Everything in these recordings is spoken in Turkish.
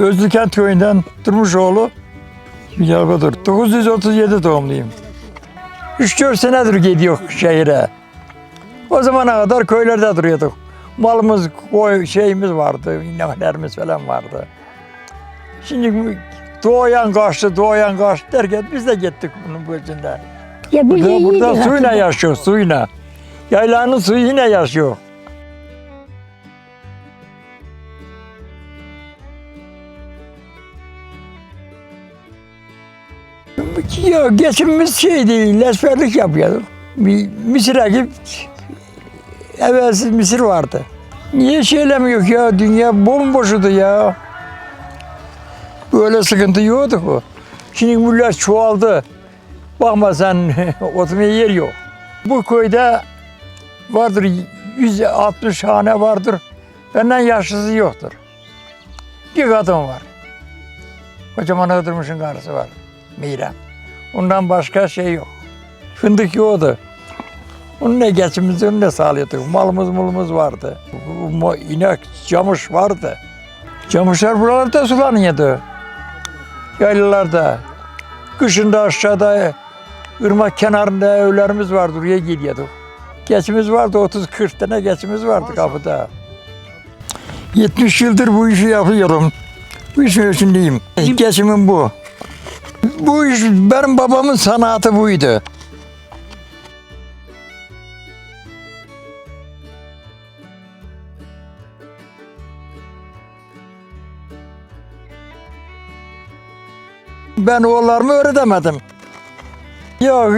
Özlükent köyünden Durmuşoğlu Yalgadır. 937 doğumluyum. 3-4 senedir gidiyor şehire. O zamana kadar köylerde duruyorduk. Malımız, koy, şeyimiz vardı, inemelerimiz falan vardı. Şimdi doğayan kaçtı, doğayan kaçtı derken biz de gittik bunun peşinden. Ya Burada, burada suyla yaşıyor, suyla. Yaylanın suyu yine yaşıyor. Ya geçimimiz şey değil, lesferlik yapıyorduk. Mısır'a gidip evvelsiz Mısır vardı. Niye söylemiyor ya? Dünya bomboşudu ya. Böyle sıkıntı yoktu bu. Şimdi millet çoğaldı. Bakma sen oturmaya yer yok. Bu köyde vardır 160 hane vardır. Benden yaşlısı yoktur. Bir kadın var. Kocaman Hıdırmış'ın karısı var. Mirem. Ondan başka şey yok. Fındık yoktu. Onun ne geçimimizi onu ne sağlıyorduk. Malımız mulumuz vardı. İnek, camış vardı. Camışlar buralarda sulanıyordu. Yaylalarda. Kışında aşağıda ırmak kenarında evlerimiz vardı. Oraya gidiyorduk. Geçimiz vardı. 30-40 tane geçimiz vardı kapıda. 70 yıldır bu işi yapıyorum. Bu işin içindeyim. Geçimim bu. Bu iş benim babamın sanatı buydu. Ben oğullarımı öğretemedim. Yok,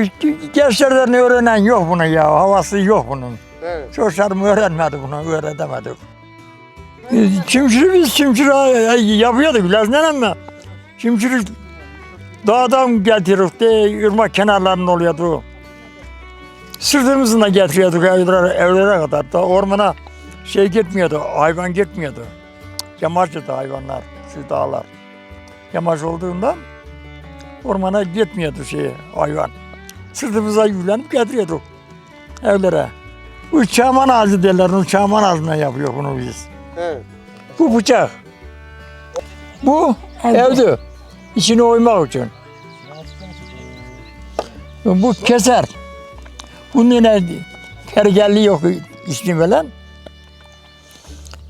gençlerden öğrenen yok bunu ya. Havası yok bunun. Evet. Çocuklarım öğrenmedi bunu, öğretemedik. E, Çimşiri biz çimşiri yapıyorduk biraz ama çimşiri dağdan getirip de ırmak kenarlarında oluyordu. Sırtımızla getiriyorduk evlere, evlere kadar da ormana şey gitmiyordu, hayvan gitmiyordu. Yamaçtı hayvanlar, şu dağlar. Yamaç olduğundan ormana gitmiyordu şey hayvan. Sırtımıza yüklenip getiriyorduk evlere. Bu çaman ağzı derler, onu çaman yapıyor bunu biz. Evet. Bu bıçak. Bu Evet. evde. İçine oymak için. Bu keser. Bunun yine pergelli yok ismi falan.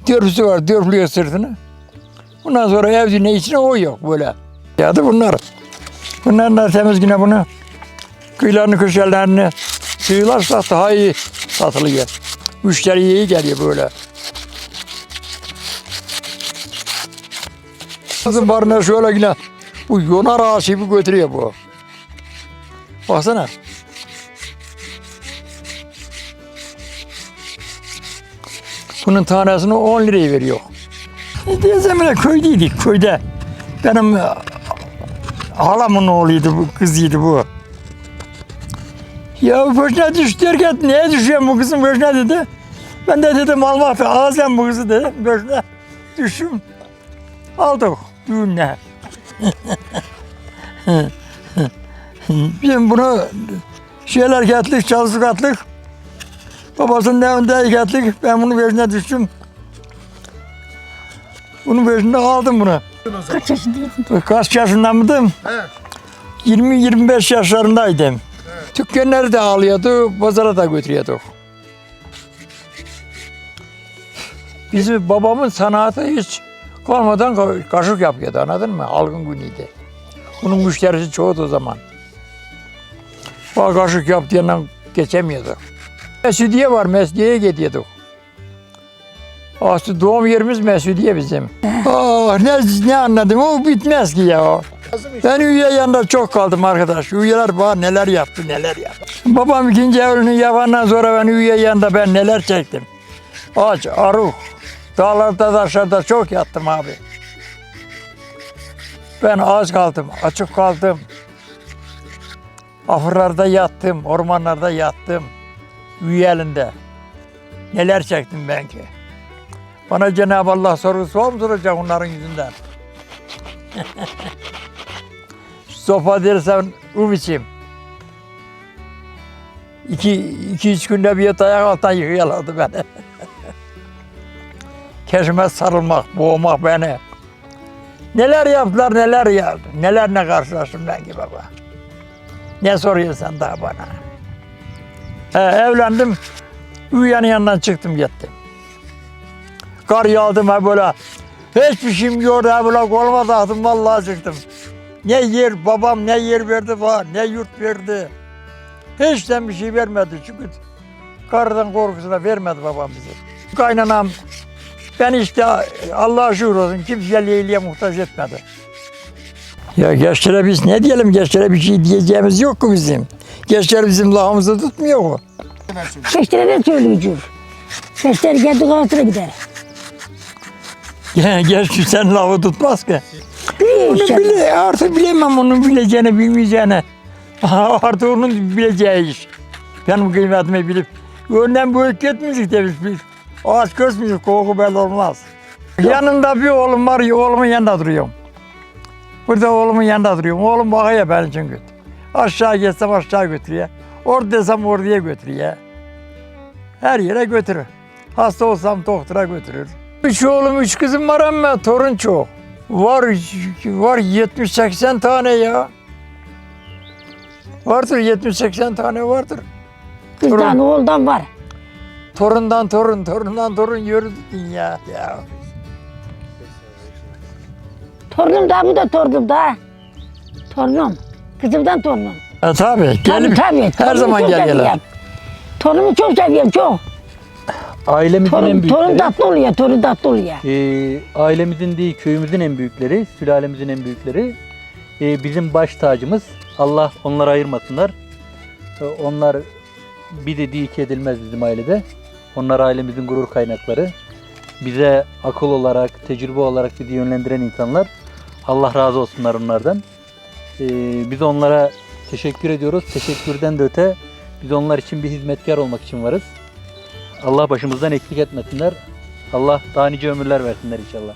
Dörpüsü var, dörplüyor sırtını. Ondan sonra evde içine oy yok böyle. Ya da bunlar. Bunlar da temiz yine bunu. Kıyılarını, köşelerini sığılarsa daha iyi satılıyor. Müşteri iyi geliyor böyle. Kızın barına şöyle yine bu yonar ağaç gibi götürüyor bu. Baksana. Bunun tanesini 10 liraya veriyor. Diye zemine köydeydik köyde. Benim e, halamın oğluydu bu kızıydı bu. Ya başına düştü derken neye düşüyor bu kızın başına dedi. Ben de dedim almak ağzım bu kızı dedim. Başına düştüm. Aldık düğünle. Bizim bunu şeyler getlik, çalışık atlık. Babasının evinde getlik. Ben bunun peşine düştüm. Bunun peşinde aldım bunu. Kaç yaşındaydın? Kaç yaşında mıydım? Evet. 20-25 yaşlarındaydım. Dükkanları da alıyordu, pazara da götürüyorduk. Bizim babamın sanatı hiç kalmadan ka- kaşık yapıyordu anladın mı? Algın günüydü. Bunun müşterisi çoğu o zaman. O kaşık yaptığından geçemiyordu. Mesudiye var, Mesudiye'ye gidiyorduk. Aslında doğum yerimiz Mesudiye bizim. Ah ne, ne anladım o bitmez ki ya. Ben üye yanında çok kaldım arkadaş. Üyeler bana neler yaptı, neler yaptı. Babam ikinci evliliğini yapandan sonra ben üye yanında ben neler çektim. Aç, aruk, dağlarda, taşlarda çok yattım abi. Ben aç kaldım, açık kaldım. Ahırlarda yattım, ormanlarda yattım. Üye elinde. Neler çektim ben ki. Bana Cenab-ı Allah sorusu var mı soracak onların yüzünden? Sopa dersen um içeyim. İki, iki üç günde bir dayak alttan yıkıyorlardı beni. Keşime sarılmak, boğmak beni. Neler yaptılar neler yaptı. Neler ne karşılaştım ben ki baba. Ne soruyorsan daha bana. He, evlendim. Üyenin yanından çıktım gittim. Kar yağdım ha böyle. Hiçbir şeyim yoktu ha böyle koluma taktım vallahi çıktım. Ne yer babam ne yer verdi var ne yurt verdi. Hiçten bir şey vermedi çünkü kardan korkusuna vermedi babam bize. Kaynanam ben işte Allah'a şükür olsun kimseye leyliğe muhtaç etmedi. Ya gençlere biz ne diyelim gençlere bir şey diyeceğimiz yok ki bizim. Gençler bizim lafımızı tutmuyor mu? Beşlere ben söyleyeceğim. Beşler kendi kafasına gider. Genç sen lafı tutmaz ki. Onu bile, artık bilemem onun bileceğini bilmeyeceğini. artık onun bileceği iş. Benim kıymetimi bilip önden büyük gitmeyecek de biz. biz. Ağaç kesmeyecek koku belli olmaz. Yanında bir oğlum var oğlumun yanında duruyorum. Burada oğlumun yanında duruyorum. Oğlum bakıyor benim için götür. Aşağı geçsem aşağı götürüyor. Orada desem oraya götürüyor. Her yere götürür. Hasta olsam doktora götürür. Üç oğlum, üç kızım var ama torun çok. Var, var 70-80 tane ya. Vardır 70-80 tane vardır. Kızdan oğuldan var. Torundan torun, torundan torun yürüdü dünya ya. Torunum da bu da torunum da. Torunum. Kızımdan torunum. E tabi, Tabii gelip tabii. her Torunumu zaman çok gel. Torunumu çok seviyorum çok. Ailemizin en Torun, büyükleri. torun tatlı oluyor, torun tatlı oluyor. e, ailemizin değil köyümüzün en büyükleri, sülalemizin en büyükleri. E, bizim baş tacımız. Allah onları ayırmasınlar. E, onlar bir dediği iki edilmez bizim ailede. Onlar ailemizin gurur kaynakları. Bize akıl olarak, tecrübe olarak bizi yönlendiren insanlar. Allah razı olsunlar onlardan. E, biz onlara teşekkür ediyoruz. Teşekkürden de öte biz onlar için bir hizmetkar olmak için varız. Allah başımızdan eksik etmesinler. Allah daha nice ömürler versinler inşallah.